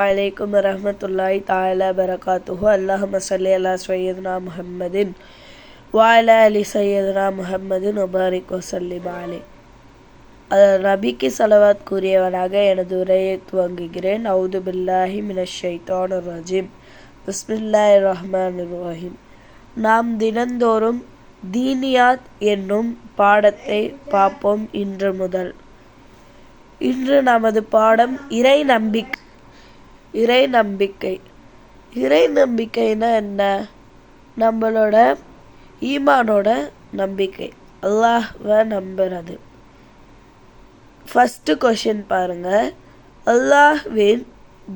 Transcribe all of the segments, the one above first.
வலைக்கம் வரமத்துல்லாய் தாலா பரகாத்துஹு. அல்லாஹ் மசல்லி அல்லா சையதுனா முஹம்மதின் வாயில அலி சையதுனா முஹம்மதின் உபாரிக் வசல்லி பாலே நபிக்கு சலவாத் கூறியவனாக எனது உரையை துவங்குகிறேன். அவுது பில்லாஹி மினஷைத்தான் ரஜீம். பிஸ்மில்லாஹ் ரஹ்மான் ரஹீம். நாம் தினந்தோறும் தீனியாத் என்னும் பாடத்தை பார்ப்போம் இன்று முதல். இன்று நமது பாடம் இறை நம்பிக்கை இறை நம்பிக்கை. இறை நம்பிக்கைனா என்ன? நம்மளோட ஈமானோட நம்பிக்கை. அல்லாஹ்வை நம்புறது. ஃபஸ்ட்டு கொஷின் பாருங்கள் அல்லாஹ்வின்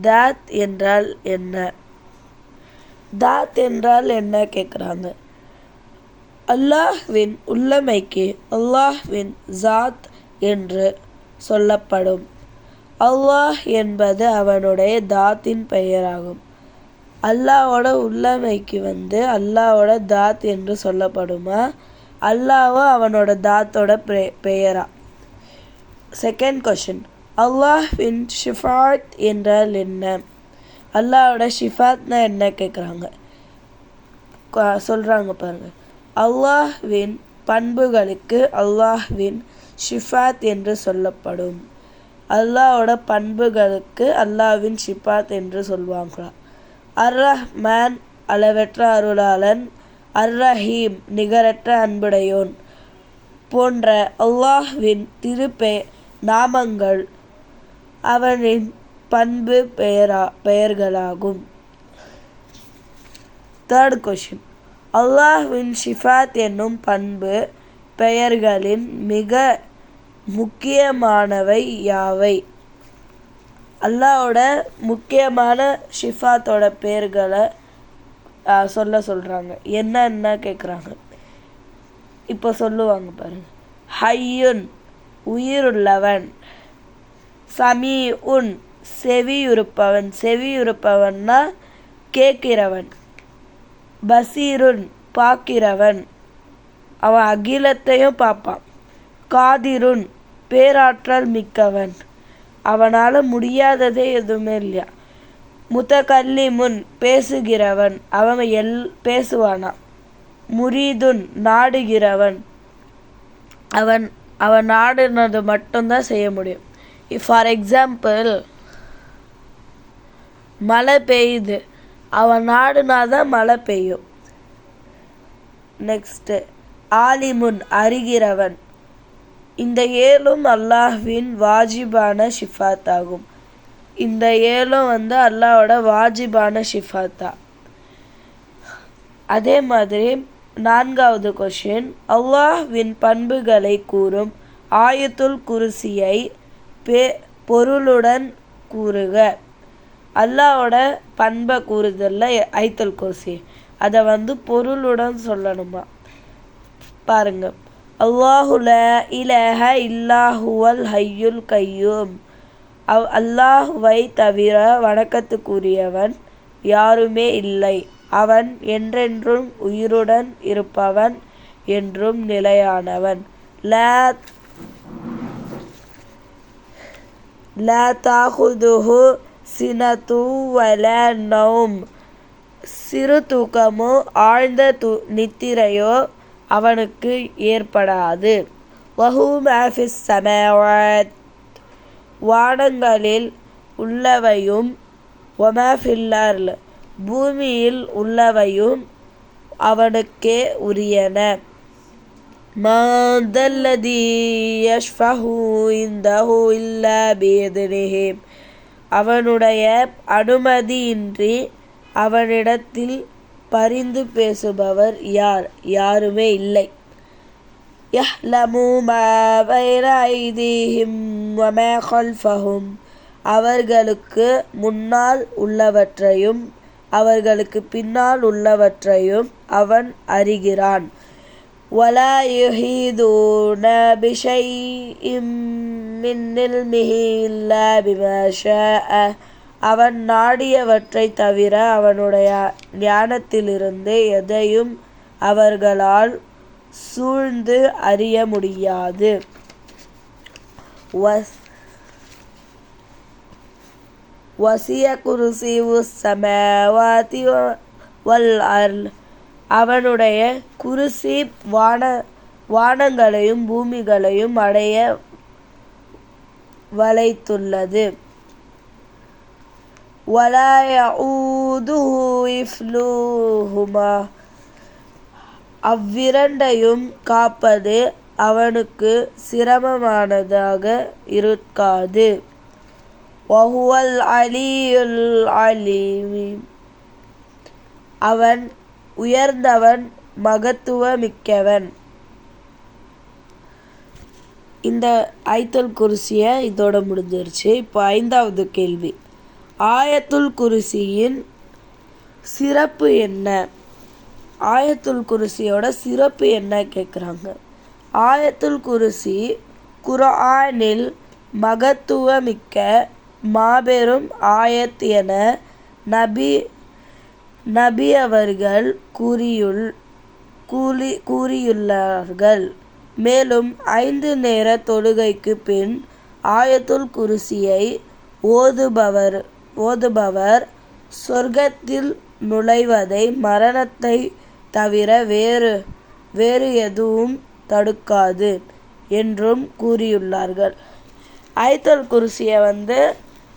தாத் என்றால் என்ன? தாத் என்றால் என்ன கேட்குறாங்க அல்லாஹ்வின் உள்ளமைக்கு அல்லாஹ்வின் ஜாத் என்று சொல்லப்படும். அல்லாஹ் என்பது அவனுடைய தாத்தின் பெயராகும். அல்லாவோட உள்ளமைக்கு வந்து அல்லாவோட தாத் என்று சொல்லப்படுமா? அல்லாஹ்வும் அவனோட தாத்தோட பெ பெயரா? செகண்ட் கொஷின் அல்லாஹின் ஷிஃபாத் என்றால் என்ன? அல்லாவோட ஷிஃபாத்னா என்ன கேட்குறாங்க சொல்கிறாங்க பாருங்க. அல்லாஹ்வின் பண்புகளுக்கு அல்லாஹ்வின் ஷிஃபாத் என்று சொல்லப்படும். அல்லாவோட பண்புகளுக்கு அல்லாஹ்வின் ஷிஃபாத் என்று சொல்வாங்களா? அர் ரஹ்மான் அளவற்ற அருளாளன் அர் ரஹீம் நிகரற்ற அன்புடையோன் போன்ற அல்லாஹ்வின் திருப்பே நாமங்கள் அவனின் பண்பு பெயரா பெயர்களாகும். தேர்ட் கொஷின் அல்லாஹ்வின் ஷிஃபாத் என்னும் பண்பு பெயர்களின் மிக முக்கியமானவை யாவை? அல்லாவோட முக்கியமான ஷிஃபாத்தோட பேர்களை சொல்ல சொல்கிறாங்க என்னென்ன கேட்குறாங்க இப்போ சொல்லுவாங்க பாருங்க. ஹையுன் உயிருள்ளவன். சமீ உன் செவியுறுப்பவன். செவியுறுப்பவன்னா கேட்கிறவன். பசீருன் பார்க்கிறவன். அவன் அகிலத்தையும் பார்ப்பான். காதிருன் பேராற்றல் மிக்கவன். அவனால் முடியாததே எதுவுமே இல்லையா? முத்தகல்லிமுன் பேசுகிறவன் அவன் எல் பேசுவானா? முரீதுன் நாடுகிறவன் அவன் அவன் நாடுனது மட்டும்தான் செய்ய முடியும். ஃபார் எக்ஸாம்பிள் மழை பெய்யுது. அவன் நாடுனா தான் மழை பெய்யும். நெக்ஸ்ட்டு ஆலிமுன் அறிகிறவன் இந்த ஏழும் அல்லாஹ்வின் வாஜிபான ஷிஃபாத் ஆகும் இந்த ஏழும் வந்து அல்லாஹோட வாஜிபான ஷிஃபாத்தா. அதே மாதிரி நான்காவது கொஷின் அல்லாஹ்வின் பண்புகளை கூறும் ஆயத்துல் குருசியை பே பொருளுடன் கூறுக. அல்லாஹோட பண்பை கூறுதல்ல ஐத்தல் குருசி. அதை வந்து பொருளுடன் சொல்லணுமா? பாருங்க அல்லாஹுல இலஹ இல்லாஹுவல் ஹையுல் கையூம். அவ் அல்லாஹுவை தவிர வணக்கத்துக்குரியவன் யாருமே இல்லை. அவன் என்றென்றும் உயிருடன் இருப்பவன் என்றும் நிலையானவன். லா லா தாகுதுஹு சினத்து நௌம். சிறு தூக்கமோ ஆழ்ந்த து நித்திரையோ அவனுக்கு ஏற்படாது. வஹூ மேஃபிஸ் வானங்களில் உள்ளவையும் ஒமஃபில்லர்ல் பூமியில் உள்ளவையும் அவனுக்கே உரியன. மாதல்லதி யஷ்ஃபஹு இந்தஹு இல்லா பியதினிஹி. அவனுடைய அனுமதியின்றி அவனிடத்தில் பரிந்து பேசுபவர் யார் யாருமே இல்லை யஹ்லமு மா பைன ஐதீஹிம் வமா கல்ஃபஹும் அவர்களுக்கு முன்னால் உள்ளவற்றையும் அவர்களுக்கு பின்னால் உள்ளவற்றையும் அவன் அறிகிறான் ولا يحيطون بشيء من علمه إلا بما شاء அவன் நாடியவற்றை தவிர அவனுடைய ஞானத்திலிருந்து எதையும் அவர்களால் சூழ்ந்து அறிய முடியாது. வஸ் வசிய குருசிவு சமவாதி வல் அர்ல் அவனுடைய குருசி வான வானங்களையும் பூமிகளையும் அடைய வளைத்துள்ளது. ولا يعوده حفظهما அவ்விரண்டையும் காப்பது அவனுக்கு சிரமமானதாக இருக்காது வஹுவல் அலியுல் அலீம் அவன் உயர்ந்தவன் மகத்துவமிக்கவன் இந்த ஐத்தல் குருசியை இதோட முடிஞ்சிருச்சு இப்போ ஐந்தாவது கேள்வி ஆயத்துல் குருசியின் சிறப்பு என்ன? ஆயத்துல் குருசியோட சிறப்பு என்ன கேட்குறாங்க ஆயத்துல் குருசி குர்ஆனில் மகத்துவமிக்க மாபெரும் ஆயத் என நபி நபி அவர்கள் கூறியுள் கூறி கூறியுள்ளார்கள். மேலும் ஐந்து நேர தொழுகைக்கு பின் ஆயத்துல் குருசியை ஓதுபவர் ஓதுபவர் சொர்க்கத்தில் நுழைவதை மரணத்தை தவிர வேறு வேறு எதுவும் தடுக்காது என்றும் கூறியுள்ளார்கள். ஐத்தல் குருசியை வந்து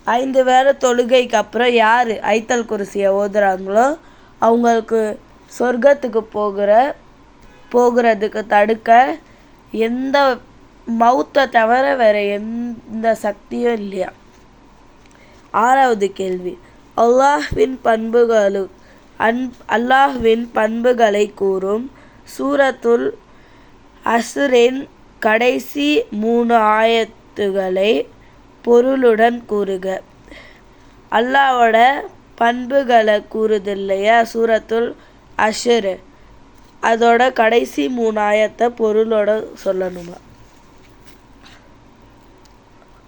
ஐந்து வேள தொழுகைக்கு அப்புறம் யார் ஐத்தல் குருசியை ஓதுறாங்களோ அவங்களுக்கு சொர்க்கத்துக்கு போகிற போகிறதுக்கு தடுக்க எந்த மௌத்தை தவிர வேறு எந்த சக்தியும் இல்லையா? ஆறாவது கேள்வி. அல்லாஹ்வின் பண்புகளு அன் அல்லாஹ்வின் பண்புகளை கூறும் சூரத்துல் அசுரின் கடைசி மூணு ஆயத்துகளை பொருளுடன் கூறுக. அல்லாவோட பண்புகளை கூறுது இல்லையா சூரத்துல் அஷரு அதோட கடைசி மூணு ஆயத்தை பொருளோட சொல்லணுமா ஹுவல்லாஹுல்லதி லா இலாஹ இல்லா ஹுவ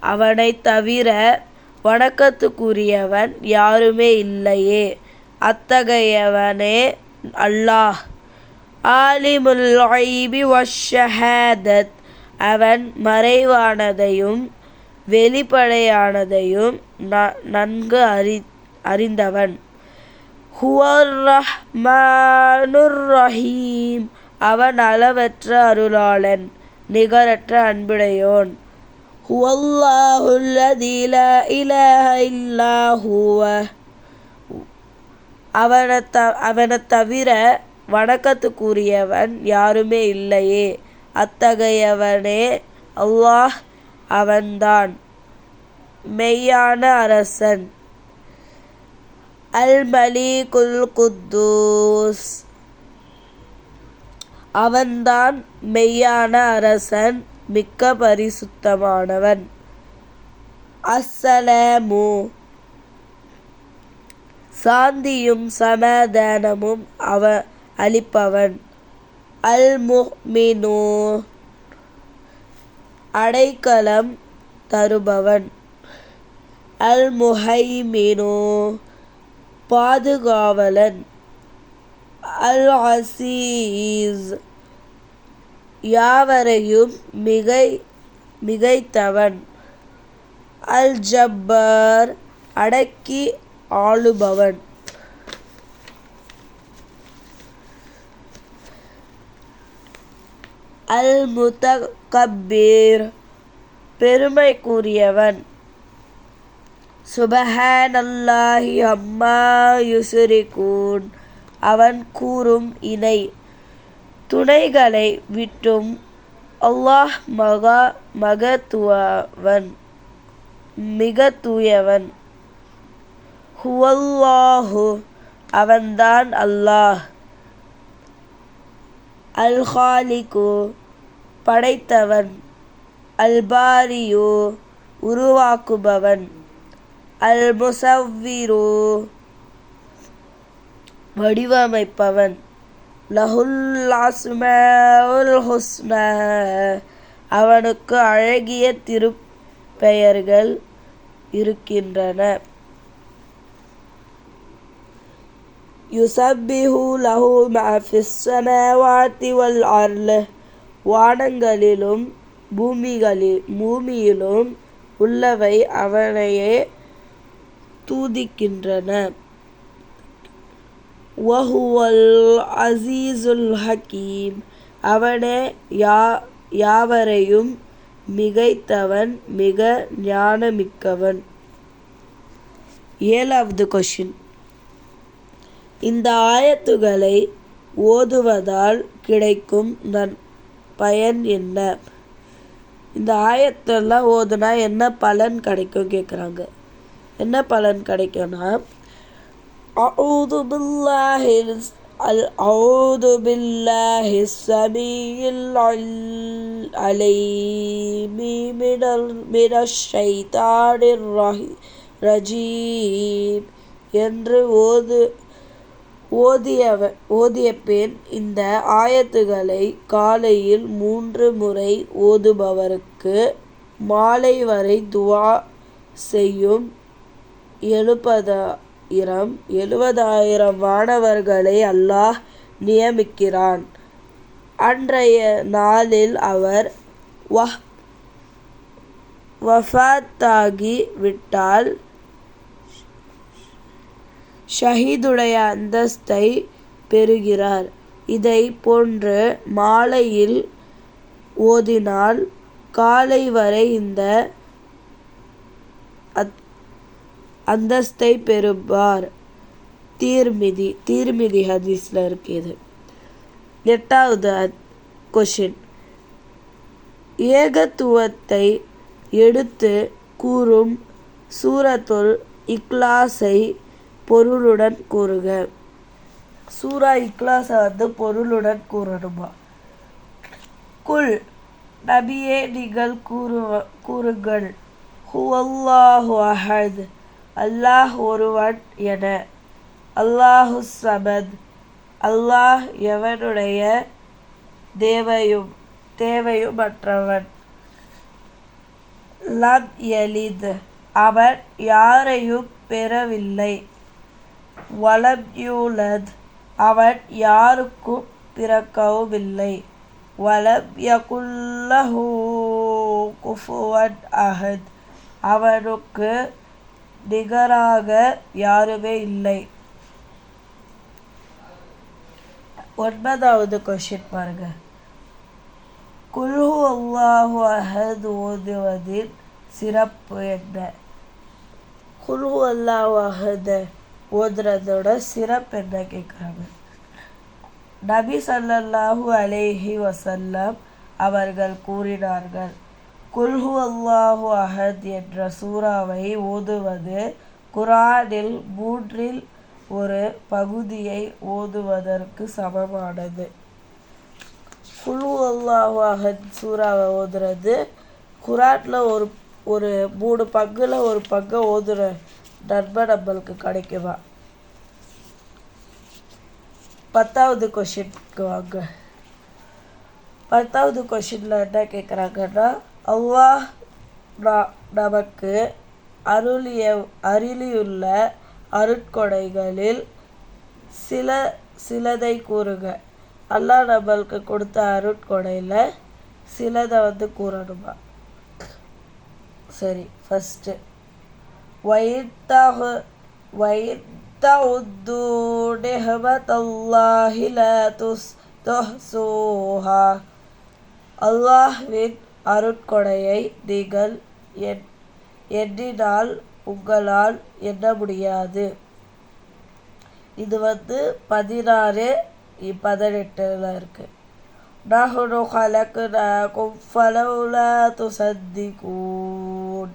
அவனை தவிர வணக்கத்துக்குரியவன் யாருமே இல்லையே. அத்தகையவனே அல்லாஹ். ஆலிமுல் ஐபி வஷஹாதத். அவன் மறைவானதையும் வெளிப்படையானதையும் நன்கு அறி அறிந்தவன். ஹுவர் ரஹ்மானுர் ரஹீம் அவன் அளவற்ற அருளாளன் நிகரற்ற அன்புடையோன். ஹுவல்லாஹுல்லதி லா இலாஹ இல்லா ஹுவ. அவனை த அவனை தவிர வணக்கத்துக்குரியவன் யாருமே இல்லையே. அத்தகையவனே அல்லாஹ் அவன்தான். மெய்யான அரசன். அல் மலீகுல் குத்தூஸ். அவன்தான் மெய்யான அரசன் மிக்க பரிசுத்தமானவன். அஸ்ஸலமு. சாந்தியும் சமாதானமும் அவ அளிப்பவன். அல் முஹ்மினு அடைக்கலம் தருபவன். அல் முஹைமினு பாதுகாவலன். அல் அசீஸ் யாவரையும் மிகை மிகைத்தவன். அல் ஜப்பர் அடக்கி ஆளுபவன். அல் முத்தகப்பீர் பெருமைக்குரியவன். சுபஹானல்லாஹி அம்மா யுசுரிகூன். அவன் கூறும் இணை. துணைகளை விட்டும் அல்லாஹ் மகா மகத்துவவன் மிக தூயவன் ஹுவல்லாஹு அவன்தான் அல்லாஹ். அல்ஹாலிகு படைத்தவன். அல்பாரியோ உருவாக்குபவன். அல் முசவ்விரு வடிவமைப்பவன். லஹுல் அஸ்மாவுல் அவனுக்கு அழகிய திருப்பெயர்கள் இருக்கின்றன. யுசப்பிஹு லஹு மா வல் அர்ல. வானங்களிலும் பூமிகளில் பூமியிலும் உள்ளவை அவனையே தூதிக்கின்றன. வஹுவல் அசீசுல் ஹக்கீம் அவனே யா யாவரையும் மிகைத்தவன் மிக ஞானமிக்கவன். ஏழாவது கொஷின் இந்த ஆயத்துகளை ஓதுவதால் கிடைக்கும் நன் பயன் என்ன? இந்த ஆயத்தெல்லாம் ஓதுனா என்ன பலன் கிடைக்கும் கேட்குறாங்க என்ன பலன் கிடைக்கும்னா أعوذ بالله أعوذ بالله السميع العليم من من الشيطان الرجيم என்று ஓது ஓதியவ ஓதிய பின் இந்த ஆயத்துகளை காலையில் மூன்று முறை ஓதுபவருக்கு மாலை வரை துவா செய்யும் இரம் எழுபதாயிரம் வானவர்களை அல்லாஹ் நியமிக்கிறான். அன்றைய நாளில் அவர் வஹ் விட்டால் ஷஹீதுடைய அந்தஸ்தை பெறுகிறார். இதை போன்று மாலையில் ஓதினால் காலை வரை இந்த அந்தஸ்தை பெறுவார் தீர்மிதி தீர்மிதி ஹதீஸில் இருக்குது. எட்டாவது கொஷின் ஏகத்துவத்தை எடுத்து கூறும் சூரத்துல் இக்லாஸை பொருளுடன் கூறுக. சூரா இக்லாஸை வந்து பொருளுடன் கூறணுமா? குல் நபியே நீங்கள் கூறு கூறுங்கள். ஹுவல்லாஹு அஹத். அல்லாஹ் ஒருவன் என. அல்லாஹு சமத் அல்லாஹ் எவனுடைய தேவையும் தேவையும் மற்றவன் லம் எலித். அவன் யாரையும் பெறவில்லை. வலம் யூலத். அவன் யாருக்கும் பிறக்கவும் இல்லை வலம் யகுல்லஹூ குஃபுவன் அஹத். அவனுக்கு நிகராக யாருமே இல்லை. ஒன்பதாவது கொஷின் பாருங்க. குழு அல்லாஹு அஹத் ஓதுவதின் சிறப்பு என்ன? குழு அல்லாஹு அஹத ஓதுறதோட சிறப்பு என்ன கேட்குறாங்க நபி சல்லல்லாஹு அலேஹி வசல்லம் அவர்கள் கூறினார்கள் குல்ஹு அல்லாஹு அஹத் என்ற சூறாவை ஓதுவது குரானில் மூன்றில் ஒரு பகுதியை ஓதுவதற்கு சமமானது. குல்ஹு அல்லாஹு அஹத் சூறாவை ஓதுறது குரானில் ஒரு ஒரு மூணு பங்கில் ஒரு பங்கை ஓதுற நன்மை நம்மளுக்கு கிடைக்குமா? பத்தாவது கொஷினுக்கு வாங்க. பத்தாவது கொஷினில் என்ன கேட்குறாங்கன்னா அல்லாஹ் நமக்கு அருளிய அருளியுள்ள அருட்கொடைகளில் சில சிலதை கூறுங்க அல்லாஹ் நம்மளுக்கு கொடுத்த அருட்கொடையில் சிலதை வந்து கூறணுமா? சரி ஃபஸ்ட்டு வயிற்றாகு வயிற்று நெஹமத்தல்லாஹில துஸ் தொஹ் சோஹா அல்லாஹ்வின் அருட்கொடையை நீங்கள் எண் எண்ணினால் உங்களால் எண்ண முடியாது இது வந்து பதினாறு பதினெட்டில் இருக்குது நஹ்னு ஹலக்னாகும் ஃபலவுலா துசத்திகூன்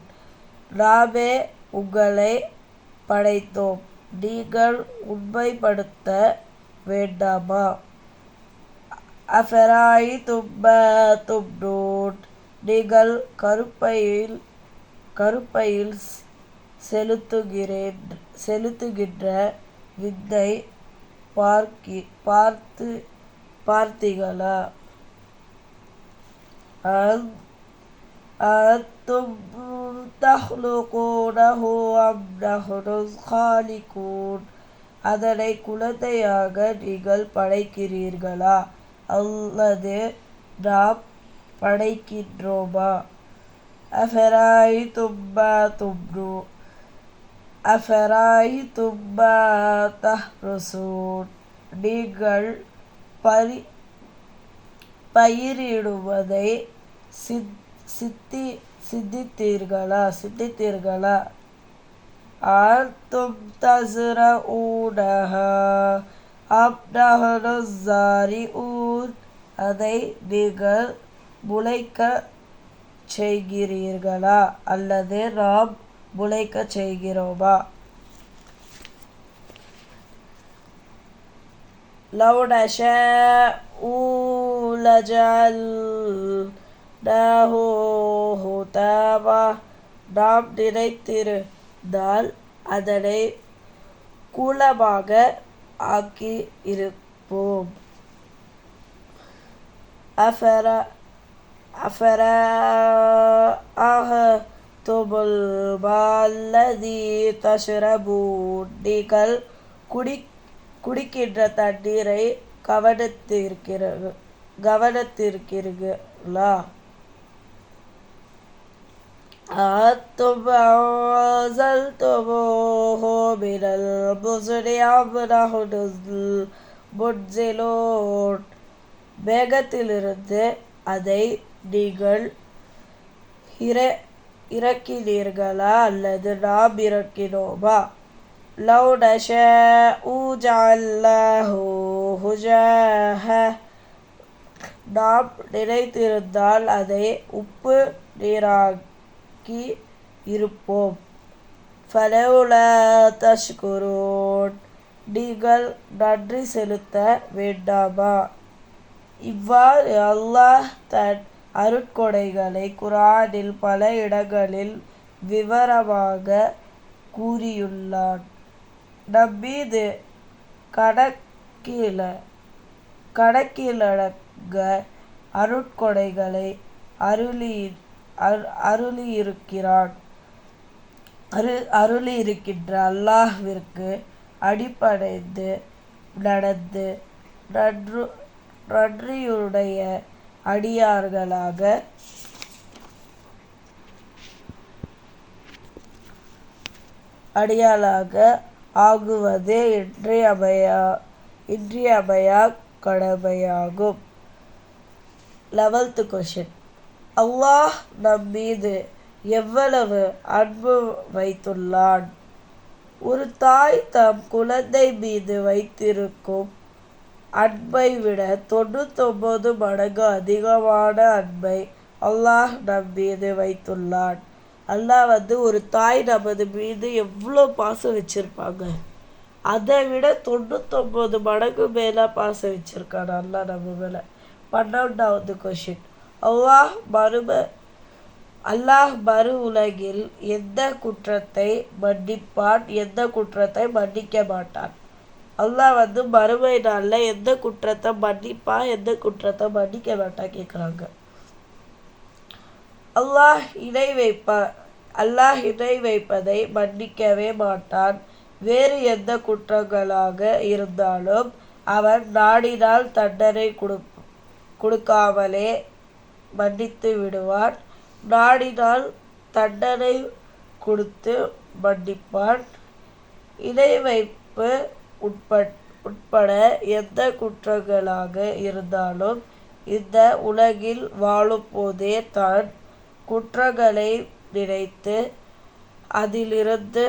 நாமே உங்களை படைத்தோம் நீங்கள் உண்மைப்படுத்த வேண்டாமா அஃபராய் தும்ம தும்னூன் நீங்கள் கருப்பையில் கருப்பையில் செலுத்துகிறேன் செலுத்துகின்ற வித்தை பார்க்கி பார்த்து பார்த்தீங்களா أنتم تخلقونه أم نحن الخالقون அதனை குழந்தையாக நீங்கள் படைக்கிறீர்களா அல்லது நாம் படைக்கின்றோமா أفرأيتم ما تمنون أفرأيتم ما تحرسون நீங்கள் பரி பயிரிடுவதை சித் சித்தி சிந்தித்தீர்களா சிந்தித்தீர்களா أنتم تزرعونها أم نحن الزارعون அதை நீங்கள் முளைக்க செய்கிறீர்களா அல்லது நாம் முளைக்க செய்கிறோமா لو نشاء لجعلناه هتاما நாம் நினைத்திருந்தால் அதனை கூலமாக ஆக்கி இருப்போம் அஃபர أفرأيتم الماء الذي تشربون நீங்கள் குடி குடிக்கின்ற தண்ணீரை கவனித்திருக்கிற கவனித்திருக்கிறீர்களா أنتم أنزلتموه من المزن أم نحن المنزلون மேகத்திலிருந்து அதை நீங்கள் இற இறக்கினீர்களா அல்லது நாம் இறக்கினோமா لو نشاء جعلناه هجاها நாம் நினைத்திருந்தால் அதை உப்பு நீராக்கி இருப்போம் ஃபலவுலா தஷ்குரூன் நீங்கள் நன்றி செலுத்த வேண்டாமா இவ்வாறு அல்லாஹ் தன் அருட்கொடைகளை குரானில் பல இடங்களில் விவரமாக கூறியுள்ளான். நம்மீது கணக்கில கணக்கிலடங்க அருட்கொடைகளை அருளி அரு அருளியிருக்கிறான். அரு அருளியிருக்கின்ற அல்லாஹ்விற்கு அடிப்படைந்து நடந்து நன்று நன்றியுடைய அடியார்களாக. அடியாளாக ஆகுவதே இன்றியமையா இன்றியமையா கடமையாகும். லெவல்த்து கொஷின் அல்லாஹ் நம் மீது எவ்வளவு அன்பு வைத்துள்ளான்? ஒரு தாய் தம் குழந்தை மீது வைத்திருக்கும் அன்பை விட தொண்ணூத்தொம்பது மடங்கு அதிகமான அன்பை அல்லாஹ் நம் மீது வைத்துள்ளான். அல்லாஹ் வந்து ஒரு தாய் நமது மீது எவ்வளோ பாசம் வச்சுருப்பாங்க? அதை விட தொண்ணூத்தொம்பது மடங்கு மேலே பாசம் வச்சுருக்கான் அல்லாஹ் நம்ம மேலே. பன்னெண்டாவது கொஷின் அல்லாஹ் மறும அல்லாஹ் மறு உலகில் எந்த குற்றத்தை மன்னிப்பான் எந்த குற்றத்தை மன்னிக்க மாட்டான்? அல்லாஹ் வந்து மறுமை நாளில் எந்த குற்றத்தை மன்னிப்பான் எந்த குற்றத்தை மன்னிக்க வேண்டாம் கேட்குறாங்க அல்லாஹ் இணை வைப்பா அல்லாஹ் இணை வைப்பதை மன்னிக்கவே மாட்டான். வேறு எந்த குற்றங்களாக இருந்தாலும் அவன் நாடினால் தண்டனை கொடு கொடுக்காமலே மன்னித்து விடுவான். நாடினால் தண்டனை கொடுத்து மன்னிப்பான். இணை வைப்பு உட்பட் உட்பட எந்த குற்றங்களாக இருந்தாலும் இந்த உலகில் வாழும்போதே தான் குற்றங்களை நினைத்து அதிலிருந்து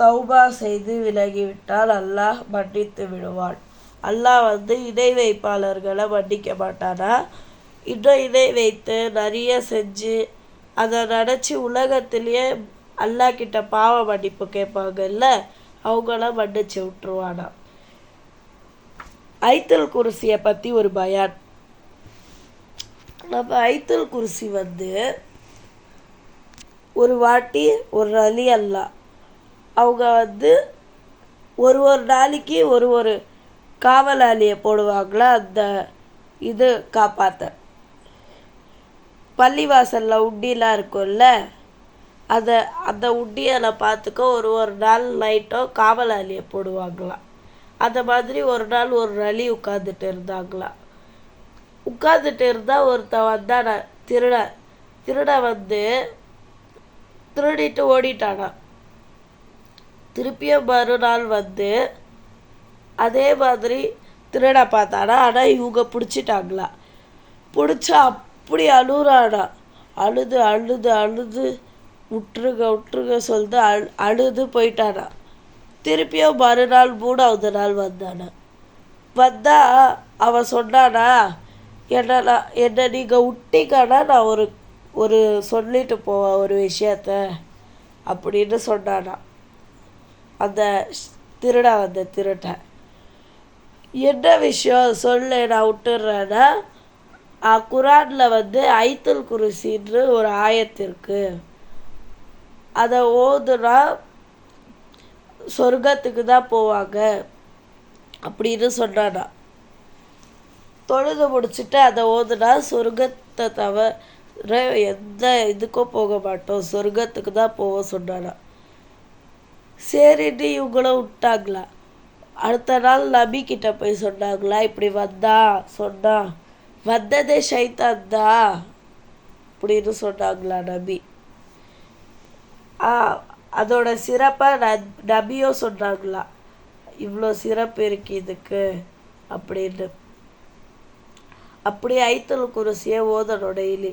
தௌபா செய்து விலகிவிட்டால் அல்லாஹ் மன்னித்து விடுவான். அல்லாஹ் வந்து இணை வைப்பாளர்களை மன்னிக்க மாட்டானா? இன்னும் இணை வைத்து நிறைய செஞ்சு அதை நினச்சி உலகத்திலேயே அல்லாஹ் கிட்ட பாவ மன்னிப்பு கேட்பாங்கல்ல? அவங்களாம் மன்னிச்சு விட்டுருவானா? ஐத்தல் குருசியை பற்றி ஒரு பயான். நம்ம ஐத்தல் குருசி வந்து ஒரு வாட்டி ஒரு அலி அல்லா. அவங்க வந்து ஒரு ஒரு நாளைக்கு ஒரு ஒரு காவலாளியை போடுவாங்களா? அந்த இது காப்பாற்ற பள்ளிவாசலில் உண்டிலாம் இருக்கும்ல? அதை அந்த உண்டியலை பார்த்துக்க ஒரு ஒரு நாள் நைட்டோ காவலாளியை போடுவாங்களாம். அந்த மாதிரி ஒரு நாள் ஒரு அலி உட்காந்துட்டு இருந்தாங்களாம். உட்காந்துட்டு இருந்தால் ஒருத்தன் வந்தான திருடன் திருடன் வந்து திருடிட்டு ஓடிட்டானா. திருப்பியும் மறுநாள் வந்து அதே மாதிரி திருட பார்த்தானா ஆனால் இவங்க பிடிச்சிட்டாங்களா பிடிச்சா அப்படி அழுறானா அழுது அழுது அழுது விட்டுருங்க விட்டுருங்க சொல்லிட்டு அழு அழுது போயிட்டானா. திருப்பியும் மறுநாள் மூணாவது நாள் வந்தானா. வந்தா அவன் சொன்னானா என்ன நான் என்னை நீங்கள் விட்டீங்கன்னா நான் ஒரு ஒரு சொல்லிட்டு போவேன் ஒரு விஷயத்த அப்படின்னு சொன்னானா. அந்த திருட வந்த திருடன் என்ன விஷயம்? சொல்லு நான் விட்டுறேன்னா குரானில் வந்து ஐத்துல் குருசின்னு ஒரு ஆயத்து அதை ஓதுனா சொர்க்கத்துக்கு தான் போவாங்க. அப்படின்னு சொன்னானா தொழுது முடிச்சுட்டு அதை ஓதுனா சொர்க்கத்தை தவிர எந்த இதுக்கும் போக மாட்டோம். சொர்க்கத்துக்கு தான் போவோம் சொன்னானா. சரின்னு இவங்களும் விட்டாங்களா. அடுத்த நாள் நபி கிட்ட போய் சொன்னாங்களா இப்படி வந்தா சொன்னா வந்ததே சைத்தான் தான் அப்படின்னு சொன்னாங்களா நபி. அதோட சிறப்பை ந நபியும் சொன்னாங்களா? இவ்வளோ சிறப்பு இருக்கு இதுக்கு அப்படின்னு. அப்படி ஐத்தல் குருசியை ஓதணும் டெய்லி